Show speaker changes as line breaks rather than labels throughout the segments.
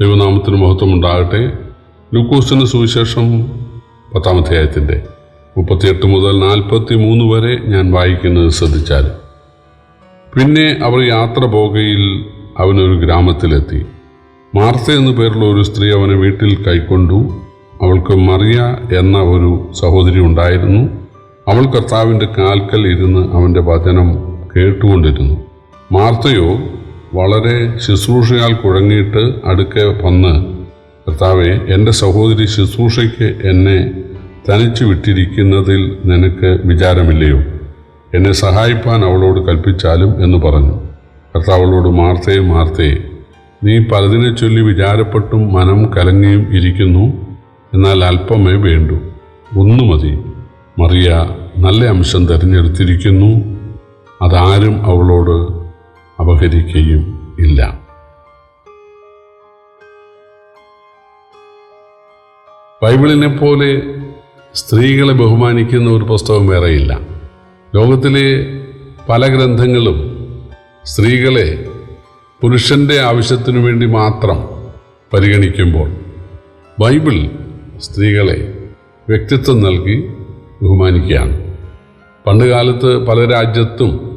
ദൈവനാമത്തിന് മഹത്വം ഉണ്ടാകട്ടെ ലൂക്കോസിന് സുവിശേഷം പത്താമധ്യായത്തിന്റെ മുപ്പത്തിയെട്ട് മുതൽ നാൽപ്പത്തി മൂന്ന് വരെ ഞാൻ വായിക്കുന്നത് ശ്രദ്ധിച്ചാൽ. പിന്നെ അവർ യാത്ര പോകയിൽ അവനൊരു ഗ്രാമത്തിലെത്തി. മാർത്ത എന്നു പേരുള്ള ഒരു സ്ത്രീ അവനെ വീട്ടിൽ കൈക്കൊണ്ടു. അവൾക്ക് മറിയ എന്ന ഒരു സഹോദരി ഉണ്ടായിരുന്നു. അവൾ കർത്താവിന്റെ കാൽക്കൽ ഇരുന്ന് അവന്റെ വചനം കേട്ടുകൊണ്ടിരുന്നു. മാർത്തയോ വളരെ ശുശ്രൂഷയാൽ കുഴങ്ങിയിട്ട് അടുക്കെ വന്ന് കർത്താവെ എന്റെ സഹോദരി ശുശ്രൂഷയ്ക്ക് എന്നെ തനിച്ചു വിട്ടിരിക്കുന്നതിൽ നിനക്ക് വിചാരമില്ലയോ? എന്നെ സഹായിപ്പാൻ അവളോട് കൽപ്പിച്ചാലും എന്ന് പറഞ്ഞു. കർത്താവ് അവളോട് മാർത്തേ മാർത്തയെ നീ പലതിനെ ചൊല്ലി വിചാരപ്പെട്ടും മനം കലങ്ങിയും ഇരിക്കുന്നു എന്നാൽ അല്പമേ വേണ്ടു. ഒന്നു മതി. മറിയ നല്ല അംശം തിരഞ്ഞെടുത്തിരിക്കുന്നു. അതാരും അവളോട് അപഹരിക്കുകയും ഇല്ല. ബൈബിളിനെ പോലെ സ്ത്രീകളെ ബഹുമാനിക്കുന്ന ഒരു പുസ്തകം വേറെയില്ല. ലോകത്തിലെ പല ഗ്രന്ഥങ്ങളും സ്ത്രീകളെ പുരുഷന്റെ ആവശ്യത്തിനു വേണ്ടി മാത്രം പരിഗണിക്കുമ്പോൾ ബൈബിൾ സ്ത്രീകളെ വ്യക്തിത്വം നൽകി ബഹുമാനിക്കുകയാണ്. പണ്ടുകാലത്ത് പല രാജ്യത്തും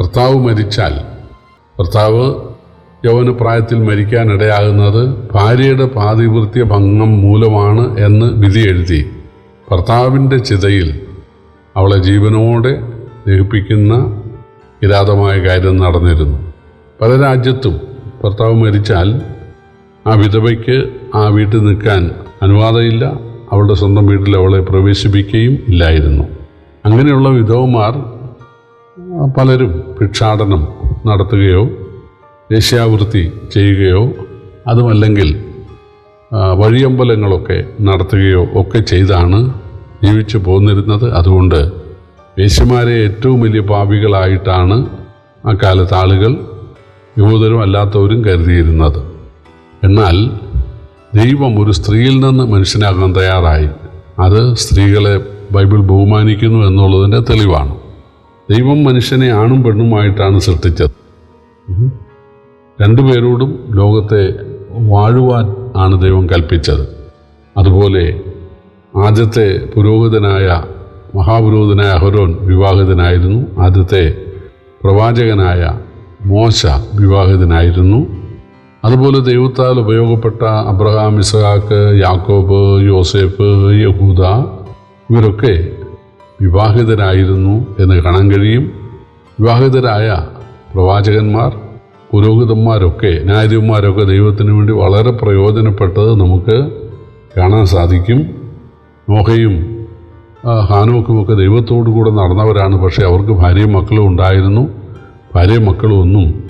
ഭർത്താവ് മരിച്ചാൽ ഭർത്താവ് യൗവന പ്രായത്തിൽ മരിക്കാനിടയാകുന്നത് ഭാര്യയുടെ പാതിവൃത്യ ഭംഗം മൂലമാണ് എന്ന് വിധി എഴുതി ഭർത്താവിന്റെ ചിതയിൽ അവളെ ജീവനോടെ ദഹിപ്പിക്കുന്ന കിരാതമായ കാര്യം നടന്നിരുന്നു. പല രാജ്യത്തും ഭർത്താവ് മരിച്ചാൽ ആ വിധവയ്ക്ക് ആ വീട്ടിൽ നിൽക്കാൻ അനുവാദമില്ല. അവളുടെ സ്വന്തം വീട്ടിൽ അവളെ പ്രവേശിപ്പിക്കുകയും ഇല്ലായിരുന്നു. അങ്ങനെയുള്ള വിധവമാർ പലരും ഭിക്ഷാടനം നടത്തുകയോ വേശ്യാവൃത്തി ചെയ്യുകയോ അതുമല്ലെങ്കിൽ വഴിയമ്പലങ്ങളൊക്കെ നടത്തുകയോ ഒക്കെ ചെയ്താണ് ജീവിച്ചു പോന്നിരുന്നത്. അതുകൊണ്ട് വേശ്യമാരെ ഏറ്റവും വലിയ പാപികളായിട്ടാണ് അക്കാലത്ത് ആളുകൾ യൂതരും അല്ലാത്തവരും കരുതിയിരുന്നത്. എന്നാൽ ദൈവം ഒരു സ്ത്രീയിൽ നിന്ന് മനുഷ്യനാകാൻ തയ്യാറായി. അത് സ്ത്രീകളെ ബൈബിൾ ബഹുമാനിക്കുന്നു എന്നുള്ളതിന്റെ തെളിവാണ്. ദൈവം മനുഷ്യനെ ആണും പെണ്ണുമായിട്ടാണ് സൃഷ്ടിച്ചത്. രണ്ടുപേരോടും ലോകത്തെ വാഴുവാൻ ആണ് ദൈവം കൽപ്പിച്ചത്. അതുപോലെ ആദ്യത്തെ പുരോഹിതനായ മഹാപുരോഹിതനായ അഹരോൻ വിവാഹിതനായിരുന്നു. ആദ്യത്തെ പ്രവാചകനായ മോശ വിവാഹിതനായിരുന്നു. അതുപോലെ ദൈവത്താൽ ഉപയോഗപ്പെട്ട അബ്രഹാം ഇസഹാക്ക് യാക്കോബ് യോസേഫ് യഹൂദ ഇവരൊക്കെ വിവാഹിതരായിരുന്നു എന്ന് കാണാൻ കഴിയും. വിവാഹിതരായ പ്രവാചകന്മാർ പുരോഹിതന്മാരൊക്കെ ന്യായാധിപന്മാരൊക്കെ ദൈവത്തിന് വേണ്ടി വളരെ പ്രയോജനപ്പെട്ടത് നമുക്ക് കാണാൻ സാധിക്കും. നോഹയും ഹാനോക്കുമൊക്കെ ദൈവത്തോടു കൂടെ നടന്നവരാണ്. പക്ഷേ അവർക്ക് ഭാര്യയും മക്കളും ഉണ്ടായിരുന്നു. ഭാര്യയും മക്കളും ഒന്നും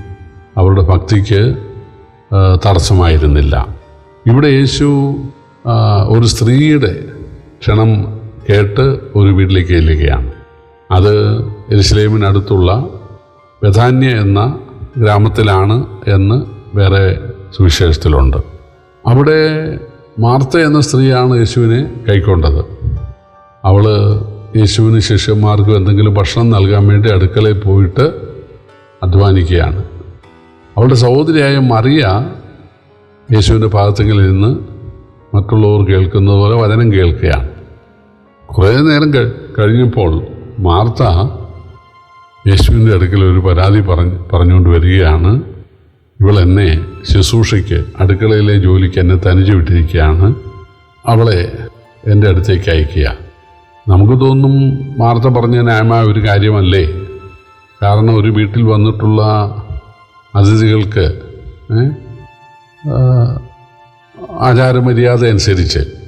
അവരുടെ ഭക്തിക്ക് തടസ്സമായിരുന്നില്ല. ഇവിടെ യേശു ഒരു സ്ത്രീയുടെ ക്ഷണം കേട്ട് ഒരു വീട്ടിലേക്ക് ചെല്ലുകയാണ്. അത് എരുസലേമിനടുത്തുള്ള ബഥാന്യ എന്ന ഗ്രാമത്തിലാണ് എന്ന് വേറെ സുവിശേഷത്തിലുണ്ട്. അവിടെ മാർത്ത എന്ന സ്ത്രീയാണ് യേശുവിനെ കൈക്കൊണ്ടത്. അവൾ യേശുവിന് ശിഷ്യന്മാർക്ക് എന്തെങ്കിലും ഭക്ഷണം നൽകാൻ വേണ്ടി അടുക്കളയിൽ പോയിട്ട് അധ്വാനിക്കുകയാണ്. അവളുടെ സഹോദരിയായ മറിയ യേശുവിന്റെ ഭാഗത്തെങ്കിൽ നിന്ന് മറ്റുള്ളവർ കേൾക്കുന്നതുപോലെ വചനം കേൾക്കുകയാണ്. കുറേ നേരം കഴിഞ്ഞപ്പോൾ മാർത്ത യേശുവിന്റെ അടുക്കൽ ഒരു പരാതി പറഞ്ഞ് പറഞ്ഞുകൊണ്ട് വരികയാണ്. ഇവൾ എന്നെ ശുശ്രൂഷയ്ക്ക് അടുക്കളയിലെ ജോലിക്ക് എന്നെ തനിച്ചു വിട്ടിരിക്കുകയാണ്. അവളെ എന്റെ അടുത്തേക്ക് അയക്കുക നമുക്ക് തോന്നും മാർത്ത പറഞ്ഞ ന്യായമായ ഒരു കാര്യമല്ലേ? കാരണം ഒരു വീട്ടിൽ വന്നിട്ടുള്ള അതിഥികൾക്ക് ആചാരമര്യാദ അനുസരിച്ച്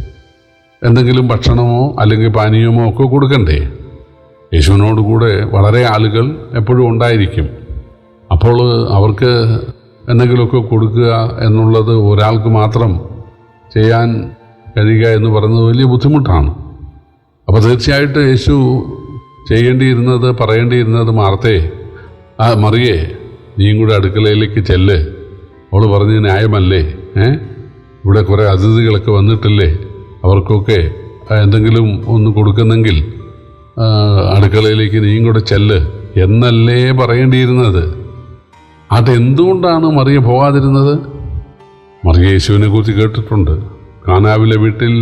എന്തെങ്കിലും ഭക്ഷണമോ അല്ലെങ്കിൽ പാനീയമോ ഒക്കെ കൊടുക്കണ്ടേ? യേശുവിനോട് കൂടെ വളരെ ആളുകൾ എപ്പോഴും ഉണ്ടായിരിക്കും. അപ്പോൾ അവർക്ക് എന്തെങ്കിലുമൊക്കെ കൊടുക്കുക എന്നുള്ളത് ഒരാൾക്ക് മാത്രം ചെയ്യാൻ കഴിയുക എന്ന് പറയുന്നത് വലിയ ബുദ്ധിമുട്ടാണ്. അപ്പോൾ തീർച്ചയായിട്ടും യേശു ചെയ്യേണ്ടിയിരുന്നത് പറയേണ്ടിയിരുന്നത് മാർത്തേ ആ മറിയേ നീയും കൂടെ അടുക്കളയിലേക്ക് ചെല്ല്. അവൾ പറഞ്ഞ് ന്യായമല്ലേ? ഏ? ഇവിടെ കുറേ അതിഥികളൊക്കെ വന്നിട്ടില്ലേ? അവർക്കൊക്കെ എന്തെങ്കിലും ഒന്ന് കൊടുക്കുന്നെങ്കിൽ അടുക്കളയിലേക്ക് നീയും കൂടെ ചെല്ല് എന്നല്ലേ പറയേണ്ടിയിരുന്നത്? അതെന്തുകൊണ്ടാണ് മറിയ പോകാതിരുന്നത് മറിയ യേശുവിനെ കുറിച്ച് കേട്ടിട്ടുണ്ട്. കാനാവിലെ വീട്ടിൽ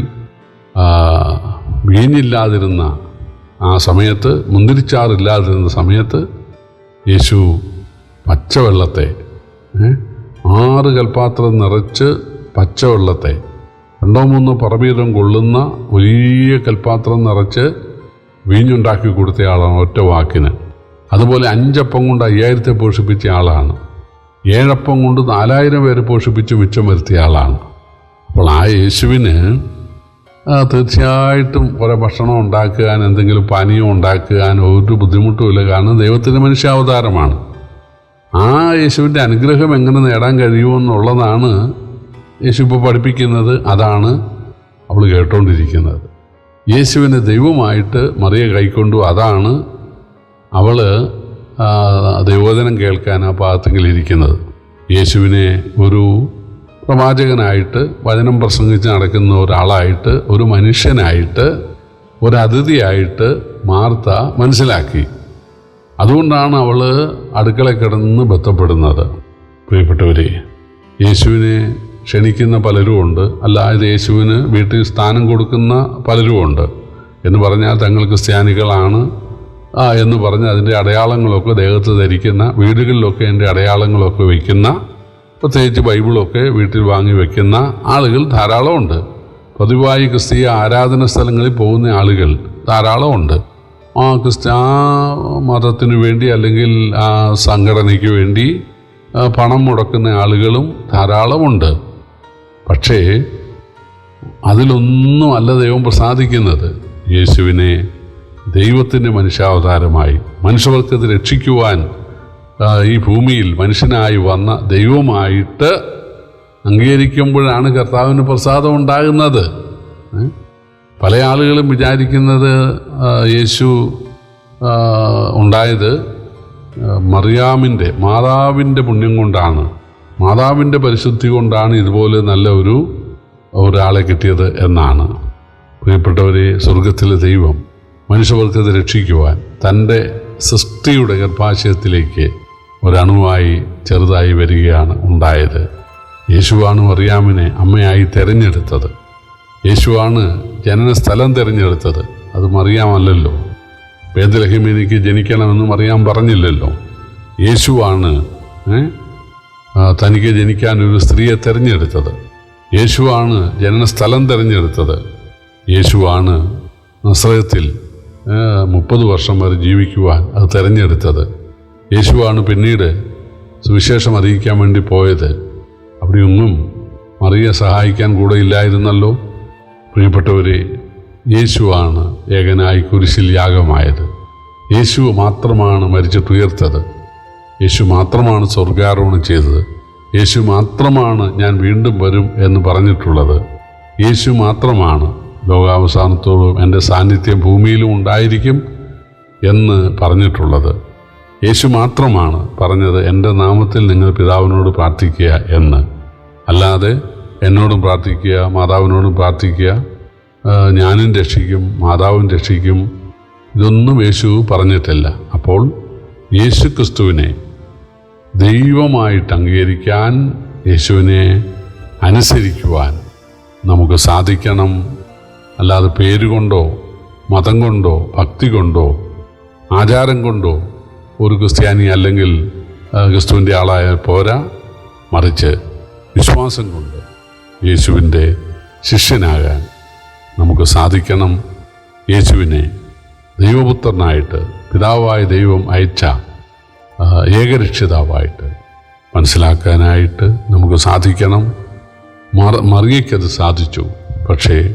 വീഞ്ഞില്ലാതിരുന്ന ആ സമയത്ത് മുന്തിരിച്ചാറില്ലാതിരുന്ന സമയത്ത് യേശു പച്ചവെള്ളത്തെ ആറ് കൽപ്പാത്രം നിറച്ച് പച്ചവെള്ളത്തെ രണ്ടോ മൂന്നോ പറവീതം കൊള്ളുന്ന വലിയ കൽപ്പാത്രം നിറച്ച് വീഞ്ഞുണ്ടാക്കി കൊടുത്ത ആളാണ് ഒറ്റ വാക്കിന്. അതുപോലെ അഞ്ചപ്പം കൊണ്ട് അയ്യായിരത്തെ പോഷിപ്പിച്ച ആളാണ്. ഏഴപ്പം കൊണ്ട് നാലായിരം പേരെ പോഷിപ്പിച്ച് മിച്ചം വരുത്തിയ ആളാണ്. അപ്പോൾ ആ യേശുവിന് തീർച്ചയായിട്ടും ഓരോ ഭക്ഷണം ഉണ്ടാക്കുവാൻ എന്തെങ്കിലും പാനീയം ഉണ്ടാക്കുവാൻ ഒരു ബുദ്ധിമുട്ടുമില്ല കാരണം ദൈവത്തിന്റെ മനുഷ്യാവതാരമാണ്. ആ യേശുവിന്റെ അനുഗ്രഹം എങ്ങനെ നേടാൻ കഴിയുമെന്നുള്ളതാണ് യേശു ഇപ്പോൾ പഠിപ്പിക്കുന്നത് അതാണ് അവൾ കേട്ടുകൊണ്ടിരിക്കുന്നത് യേശുവിനെ ദൈവമായിട്ട് മറിയ കൈക്കൊണ്ടു അതാണ് അവൾ ദൈവോദനം കേൾക്കാൻ ആ പാകത്തെങ്കിൽ ഇരിക്കുന്നത്. യേശുവിനെ ഒരു പ്രവാചകനായിട്ട് വചനം പ്രസംഗിച്ച് നടക്കുന്ന ഒരാളായിട്ട് ഒരു മനുഷ്യനായിട്ട് ഒരു അതിഥിയായിട്ട് മാർത്ത മനസ്സിലാക്കി. അതുകൊണ്ടാണ് അവൾ അടുക്കള കിടന്ന് ബന്ധപ്പെടുന്നത് പ്രിയപ്പെട്ടവരെ യേശുവിനെ ക്ഷണിക്കുന്ന പലരുമുണ്ട് അല്ലാതെ യേശുവിന് വീട്ടിൽ സ്ഥാനം കൊടുക്കുന്ന പലരുമുണ്ട് എന്ന് പറഞ്ഞാൽ തങ്ങൾ ക്രിസ്ത്യാനികളാണ്. ആ എന്ന് പറഞ്ഞ് അതിന്റെ അടയാളങ്ങളൊക്കെ ദേഹത്ത് ധരിക്കുന്ന വീടുകളിലൊക്കെ അതിന്റെ അടയാളങ്ങളൊക്കെ വയ്ക്കുന്ന പ്രത്യേകിച്ച് ബൈബിളൊക്കെ വീട്ടിൽ വാങ്ങി വയ്ക്കുന്ന ആളുകൾ ധാരാളമുണ്ട്. പതിവായി ക്രിസ്തീയ ആരാധന സ്ഥലങ്ങളിൽ പോകുന്ന ആളുകൾ ധാരാളമുണ്ട്. ആ ക്രിസ്ത്യ ആ മതത്തിനു വേണ്ടി അല്ലെങ്കിൽ ആ സംഘടനയ്ക്ക് വേണ്ടി പണം മുടക്കുന്ന ആളുകളും ധാരാളമുണ്ട്. പക്ഷേ അതിലൊന്നും അല്ല ദൈവം പ്രസാദിക്കുന്നത്. യേശുവിനെ ദൈവത്തിന്റെ മനുഷ്യാവതാരമായി മനുഷ്യവർഗത്തെ രക്ഷിക്കുവാൻ ഈ ഭൂമിയിൽ മനുഷ്യനായി വന്ന ദൈവമായിട്ട് അംഗീകരിക്കുമ്പോഴാണ് കർത്താവിന് പ്രസാദം ഉണ്ടാകുന്നത്? പല ആളുകളും വിചാരിക്കുന്നത് യേശു ഉണ്ടായത് മറിയാമിന്റെ മാതാവിന്റെ പുണ്യം കൊണ്ടാണ്. മാതാവിന്റെ പരിശുദ്ധി കൊണ്ടാണ് ഇതുപോലെ നല്ല ഒരു ഒരാളെ കിട്ടിയത് എന്നാണ്. പ്രിയപ്പെട്ടവരെ സ്വർഗത്തിലെ ദൈവം മനുഷ്യവർഗത്തെ രക്ഷിക്കുവാൻ തന്റെ സൃഷ്ടിയുടെ ഗർഭാശയത്തിലേക്ക് ഒരണുവായി ചെറുതായി വരികയാണ് ഉണ്ടായത്. യേശുവാണ് മറിയാമിനെ അമ്മയായി തിരഞ്ഞെടുത്തത്. യേശുവാണ് ജനന സ്ഥലം തിരഞ്ഞെടുത്തത്. അത് മറിയാമല്ലല്ലോ. വേദലഹിം ജനിക്കണമെന്ന് മറിയാൻ പറഞ്ഞില്ലല്ലോ. യേശുവാണ് ഏ, ആ, തനിക്ക് ജനിക്കാൻ ഒരു സ്ത്രീയെ തിരഞ്ഞെടുത്തത്. യേശുവാണ് ജനനസ്ഥലം തിരഞ്ഞെടുത്തത്. യേശുവാണ് നസ്രയത്തിൽ മുപ്പത് വർഷം വരെ ജീവിക്കുവാൻ അത് തിരഞ്ഞെടുത്തത്. യേശുവാണ് പിന്നീട് സുവിശേഷം അറിയിക്കാൻ വേണ്ടി പോയത്. അവിടെയൊന്നും മറിയെ സഹായിക്കാൻ കൂടെ ഇല്ലായിരുന്നല്ലോ. പ്രിയപ്പെട്ടവരെ യേശുവാണ് ഏകനായി കുരിശിൽ യാഗമായത്. യേശു മാത്രമാണ് മരിച്ചിട്ടുയർത്തത് യേശു മാത്രമാണ് സ്വർഗാരോഹണം ചെയ്തത്. യേശു മാത്രമാണ് ഞാൻ വീണ്ടും വരും എന്ന് പറഞ്ഞിട്ടുള്ളത്. യേശു മാത്രമാണ് ലോകാവസാനത്തോളം എന്റെ സാന്നിധ്യം ഭൂമിയിലും ഉണ്ടായിരിക്കും എന്ന് പറഞ്ഞിട്ടുള്ളത്. യേശു മാത്രമാണ് പറഞ്ഞത് എന്റെ നാമത്തിൽ നിങ്ങൾ പിതാവിനോട് പ്രാർത്ഥിക്കുക എന്ന്. അല്ലാതെ എന്നോടും പ്രാർത്ഥിക്കുക മാതാവിനോടും പ്രാർത്ഥിക്കുക ഞാനും രക്ഷിക്കും മാതാവും രക്ഷിക്കും ഇതൊന്നും യേശു പറഞ്ഞിട്ടില്ല. അപ്പോൾ യേശു ക്രിസ്തുവിനെ ദൈവമായിട്ട് അംഗീകരിക്കാൻ യേശുവിനെ അനുസരിക്കുവാൻ നമുക്ക് സാധിക്കണം. അല്ലാതെ പേരുകൊണ്ടോ മതം കൊണ്ടോ ഭക്തി കൊണ്ടോ ആചാരം കൊണ്ടോ ഒരു ക്രിസ്ത്യാനി അല്ലെങ്കിൽ ക്രിസ്തുവിന്റെ ആളായ പോരാ മറിച്ച് വിശ്വാസം കൊണ്ട് യേശുവിന്റെ ശിഷ്യനാകാൻ നമുക്ക് സാധിക്കണം. യേശുവിനെ ദൈവപുത്രനായിട്ട് പിതാവായ ദൈവം അയച്ച ഏകരക്ഷിതാവായിട്ട് മനസ്സിലാക്കാനായിട്ട് നമുക്ക് സാധിക്കണം. മറ മറിയയ്ക്കത് സാധിച്ചു. പക്ഷേ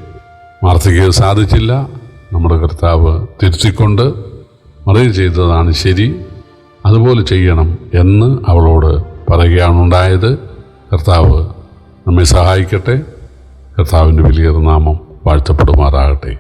മാർത്തിക്ക് സാധിച്ചില്ല. നമ്മുടെ കർത്താവ് തിരുത്തിക്കൊണ്ട് മറിയ ചെയ്തതാണ് ശരി. അതുപോലെ ചെയ്യണം എന്ന് അവളോട് പറയുകയാണുണ്ടായത് കർത്താവ് നമ്മെ സഹായിക്കട്ടെ. കർത്താവിന്റെ വലിയ നാമം വാഴ്ത്തപ്പെടുമാറാകട്ടെ.